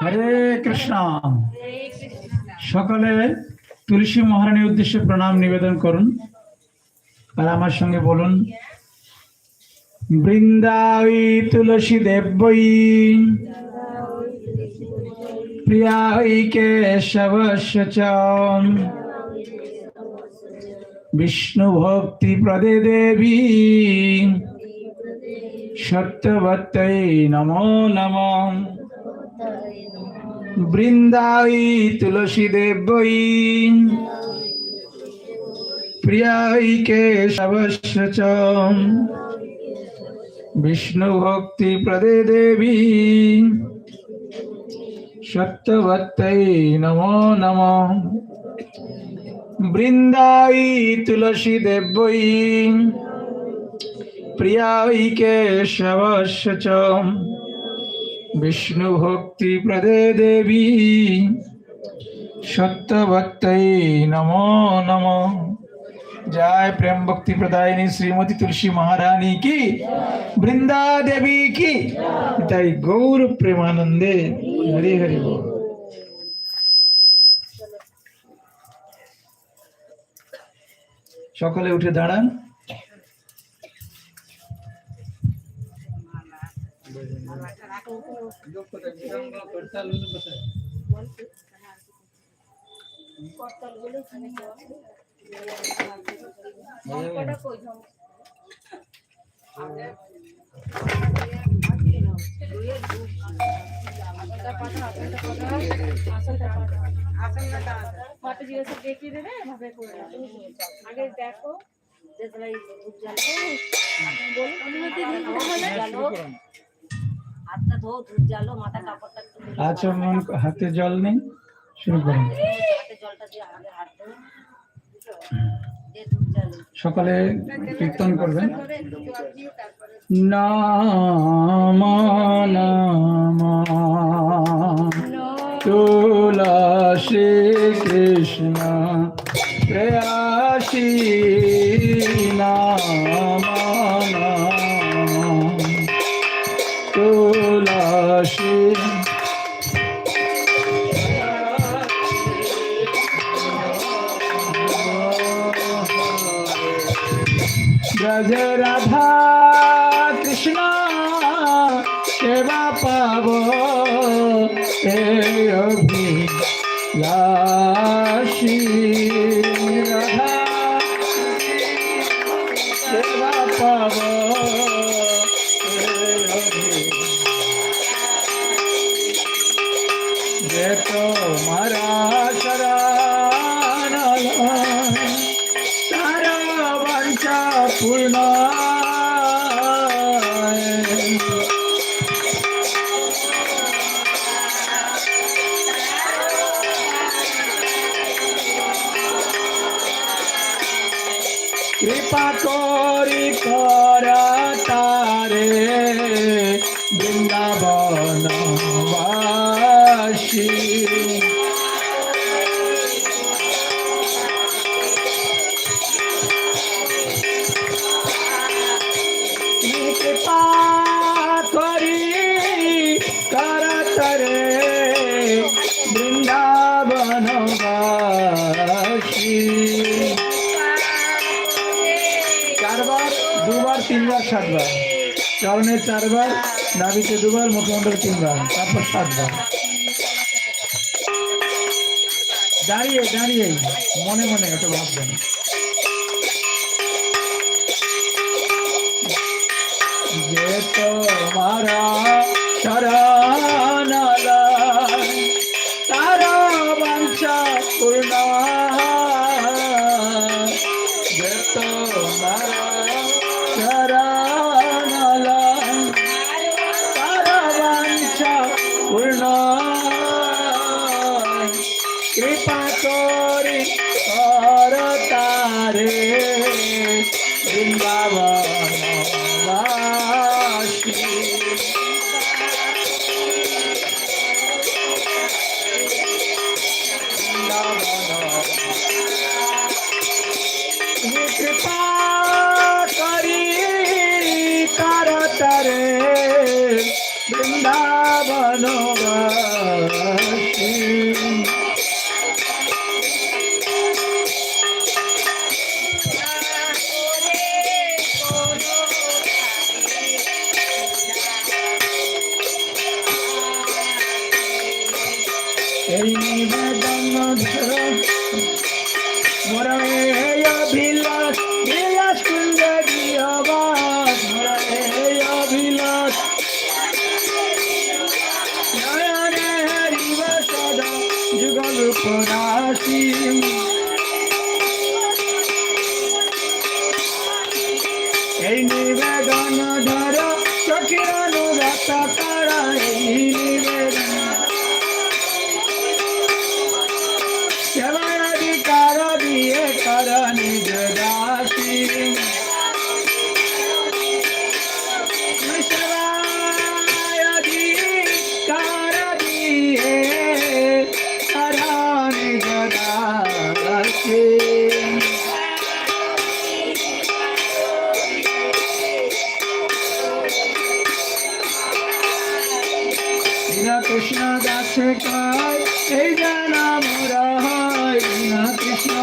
হরে কৃষ্ণ সকলে তুলসী মহারানীর উদ্দেশ্যে প্রণাম নিবেদন করুন আর আমার সঙ্গে বলুন বৃন্দাই তুলসী দেবই প্রিয়াই বিষ্ণু ভক্তি প্রদে দেবী সত্যবত্তৈ নমো নমঃ। বৃন্দাই তুলসী দেবই প্রিয়াই কেশবস্য চ বিষ্ণু ভক্তি প্রদে দেবী। সত্যবত্তৈ নমো নমঃ। বৃন্দাই তুলসী দেবই ভক্তি প্রদে দেবী। সত্যভক্তৈ নমো নম। জয় প্রেম ভক্তি প্রদায়িনী শ্রীমতী তুলসী মহারানী কি? বৃন্দা দেবী কি? তাই গৌর প্রেমানন্দে হরি হরি সকলে উঠে দাঁড়ান। ফটো জিজ্ঞাসা দেখিয়ে দেবে এভাবে করে নাও। আগে দেখো হাতটা ধো ধূপ জ্বালো মাথা কাপড়টা একটু তুলে আচ্ছা মন হাতে জল নেই? শুরু করুন। হাতে জলটা দিয়ে আগে হাত ধো দিয়ে ধূপ জ্বালো। সকালে কীর্তন করবেন? নাম নাম তুলসী কৃষ্ণ প্রেয়াসী আসি করি কর তারে বৃন্দাবন বাসী। চরণে চারবার নাভিতে দুবার, মুখমণ্ডল তিনবার, তারপর সাতবার। দাঁড়িয়ে দাঁড়িয়ে, মনে মনে এটা ভাববেন। তারা বাঞ্ছা পূর্ণ কৃপা করি কর তারে বৃন্দাবন কৃষ্ণ গাছে কয় এই জানা মোরা হয় কৃষ্ণ।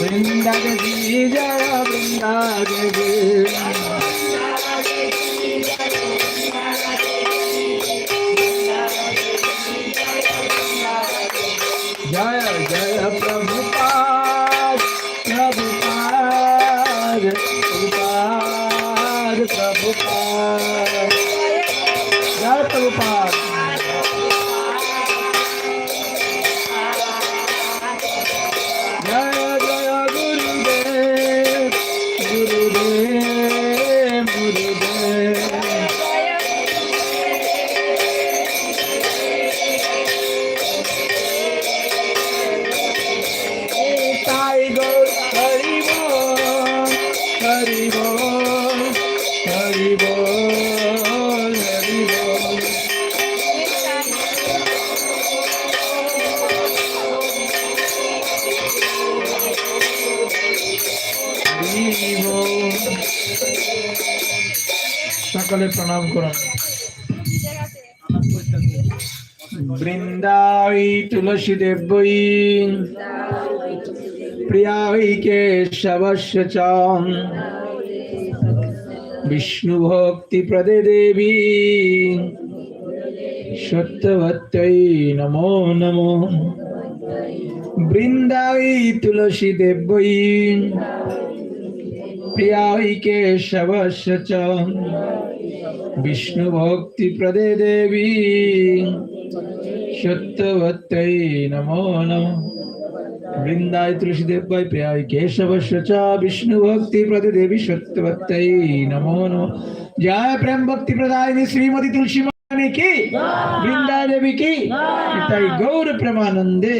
বৃন্দাবতী জয় প্রণাম করুন বৃন্দাই তুলসী দেবী প্রিয়াই কেশবস্য বিষ্ণু ভক্তি প্রদে দেবী, সত্যবত্যই নমো নমো। বৃন্দাই তুলসী দেবী প্রিয়াই কেশবস্য চ। বিষ্ণু ভক্তি প্রদে দেবী সত্যবত্যই নমো নমো বৃন্দায় তুলসীদেব ভাই প্রিয়ায় কেশবস্য চ বিষ্ণু ভক্তি প্রদে দেবী সত্যবত্তৈ নমো নমো জয় প্রেম ভক্তি প্রদায়িনী শ্রীমতী তুলসী মানি কি বৃন্দা দেবী কি তাই গৌর প্রেমানন্দে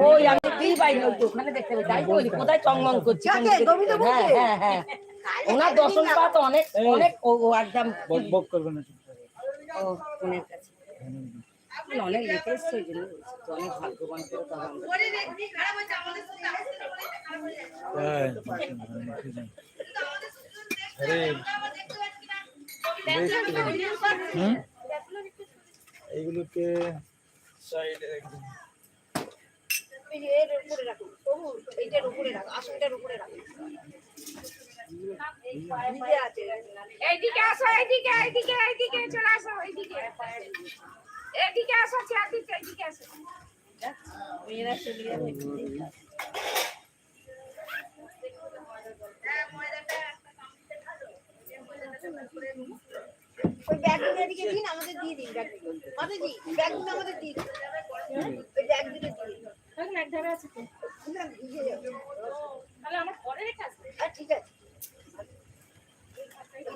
ওই পেতে আমি ওই ওখানে দেখতে পাই তাই কোথায় চংমং করছি হ্যাঁ হ্যাঁ হ্যাঁ। ওনার দর্শন পাওয়া তো অনেক অনেক একদম বক করবে না। ও ফোনের কাছে। অনেক লেখে এসছে ওই জন্য তো অনেক ভাগ্যবান করে তবে আমরা এইগুলোকে সাইডে একদম। এর উপরে রাখুন এইটার উপরে রাখো আসনটার উপরে রাখুন এইদিকে আসো এইদিকে এইদিকে এইদিকে চলে আসো এইদিকে। আসো এইদিকে আসো। মেয়েরা চলে যাবে ওই ব্যাগগুলো এদিকে দিন আমাদের দিয়ে দিন ব্যাগগুলো। মাতাজি ব্যাগগুলো আমাদের দিয়ে দিন। ওই ব্যাগগুলো দিয়ে দিন। তখন এক ধারে আছে তো। না, ভিজে যাবে। তাহলে আমার পরে রেখে আসবে হ্যাঁ, ঠিক আছে।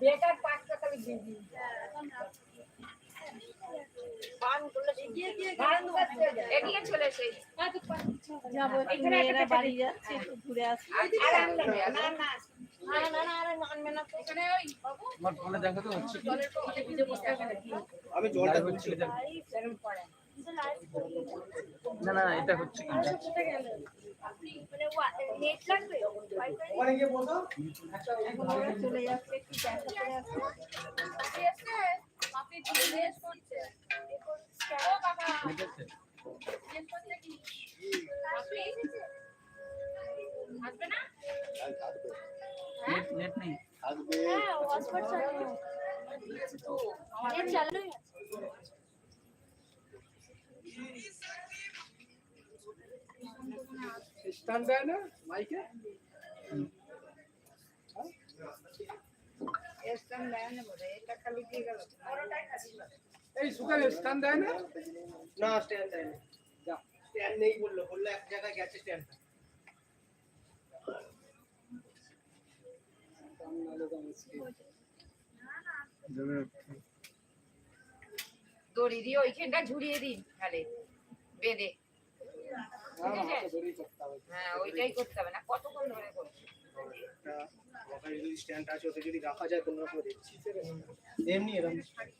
বেকার এদিকে চলে এসে যাব বাড়ি যাচ্ছি ঘুরে আসি। না, না? আমি জলটা হচ্ছে এটা হচ্ছে কি? নেট লাগবে ওখানে গিয়ে বসো চলে যাচ্ছে একটু দেখা করে আসি মাসি এসে, মাসি জিজ্ঞেস করছে। আসবে না স্ট্যান্ড দেয় না মাইকে? এই সুগার দেয় না? না স্ট্যান্ড দেয় না। স্ট্যান্ড নেই বলল বলল এক জায়গায় গেছে স্ট্যান্ড দড়ি দিয়ে ওইখানটা ঝুলিয়ে দিন তাহলে বেঁধে। হ্যাঁ ওইটাই করতে হবে না কতক্ষণ ধরে করবে? ওখানে যদি স্ট্যান্ড আছে ওতে যদি রাখা যায় কোনো রকম দেখছি। এমনি এরকম ঘুরে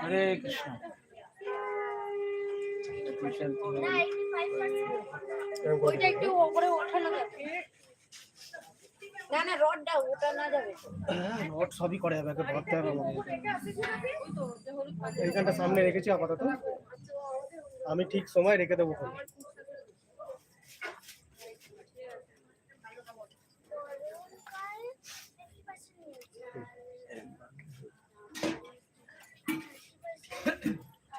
হরে কৃষ্ণ। ওইটা একটু উপরে ওঠানো যাবে না না রডটা ওটা না যাবে। নোট সবই করে যাবে এইখানটা সামনে রেখেছি আপাতত। আমি ঠিক সময় রেখে দেবো ফোন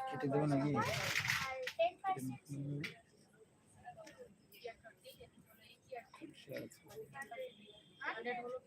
কেটে দেবো নাকি? হান্ড্রেড হলো